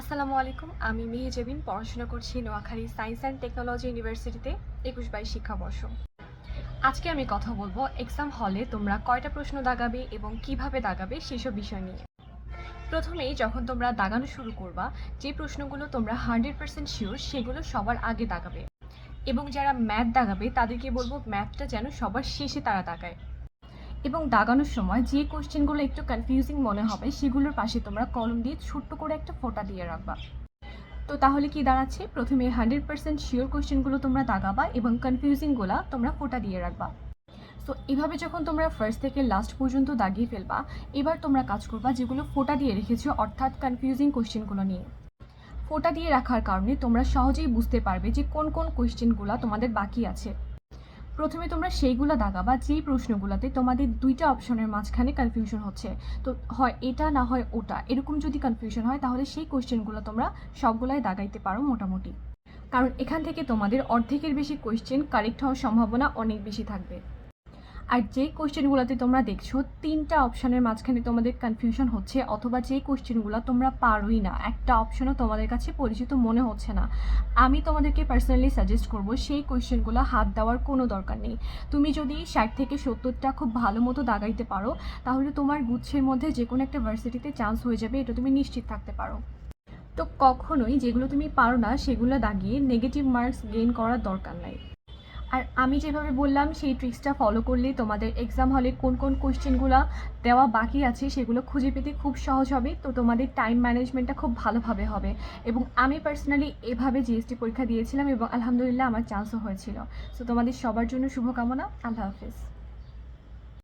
আসসালামু আলাইকুম, আমি মিহি জেবিন, পড়াশোনা করছি নোয়াখালী সায়েন্স অ্যান্ড টেকনোলজি ইউনিভার্সিটিতে একুশ বাইশ শিক্ষাবর্ষ। আজকে আমি কথা বলব এক্সাম হলে তোমরা কয়টা প্রশ্ন দাগাবে এবং কীভাবে দাগাবে সেসব বিষয় নিয়ে। প্রথমেই যখন তোমরা দাগানো শুরু করবা, যে প্রশ্নগুলো তোমরা হান্ড্রেড পার্সেন্ট শিওর সেগুলো সবার আগে দাগাবে। এবং যারা ম্যাথ দাগাবে তাদেরকে বলব ম্যাথটা যেন সবার শেষে তারা দাগায়। এবং দাগানোর সময় যে কোশ্চেনগুলো একটু কনফিউজিং মনে হবে, সেগুলোর পাশে তোমরা কলম দিয়ে ছোট্ট করে একটা ফোঁটা দিয়ে রাখবা। তো তাহলে কি দাঁড়াচ্ছে? প্রথমে হান্ড্রেড পার্সেন্ট শিওর কোশ্চেনগুলো তোমরা দাগাবা এবং কনফিউজিংগুলো তোমরা ফোঁটা দিয়ে রাখবা। সো এভাবে যখন তোমরা ফার্স্ট থেকে লাস্ট পর্যন্ত দাগিয়ে ফেলবা, এবার তোমরা কাজ করবা যেগুলো ফোঁটা দিয়ে রেখেছো, অর্থাৎ কনফিউজিং কোশ্চেনগুলো নিয়ে। ফোঁটা দিয়ে রাখার কারণে তোমরা সহজেই বুঝতে পারবে যে কোন কোন কোশ্চেনগুলো তোমাদের বাকি আছে। প্রথমে তোমরা সেইগুলো দাগাবা যেই প্রশ্নগুলোতে তোমাদের দুইটা অপশনের মাঝখানে কনফিউশন হচ্ছে। তো হয় এটা, না হয় ওটা, এরকম যদি কনফিউশন হয়, তাহলে সেই কোয়েশ্চেনগুলো তোমরা সবগুলাই দাগাইতে পারো মোটামুটি। কারণ এখান থেকে তোমাদের অর্ধেকের বেশি কোয়েশ্চেন কারেক্ট হওয়ার সম্ভাবনা অনেক বেশি থাকবে। আর যে কোয়েশ্চেনগুলোতে তোমরা দেখছ, তিনটা অপশনের মাঝখানে তোমাদের কনফিউশন হচ্ছে, অথবা যে কোশ্চেনগুলো তোমরা পারোই না। একটা অপশনও তোমাদের কাছে পরিচিত মনে হচ্ছে না। আমি তোমাদেরকে পার্সোনালি সাজেস্ট করব, সেই কোশ্চেনগুলো হাত দেওয়ার কোনো দরকার নেই। তুমি যদি ষাট থেকে সত্তরটা খুব ভালো মতো দাগাইতে পারো, তাহলে তোমার গুচ্ছের মধ্যে যে কোনো একটা ভার্সিটিতে চান্স হয়ে যাবে, এটা তুমি নিশ্চিত থাকতে পারো। তো কখনোই যেগুলো তুমি পারো না, সেগুলো দাগিয়ে নেগেটিভ মার্কস গেইন করার দরকার নাই। আর আমি যেভাবে বললাম, সেই ট্রিক্সটা ফলো করলে তোমাদের এক্সাম হলে কোন কোন কোয়েশ্চেনগুলো দেওয়া বাকি আছে সেগুলো খুঁজে পেতে খুব সহজ হবে। তো তোমাদের টাইম ম্যানেজমেন্টটা খুব ভালোভাবে হবে। এবং আমি পার্সোনালি এভাবে জিএসটি পরীক্ষা দিয়েছিলাম এবং আলহামদুলিল্লাহ আমার চান্সও হয়েছিল। সো তোমাদের সবার জন্য শুভকামনা। আল্লাহ হাফিজ।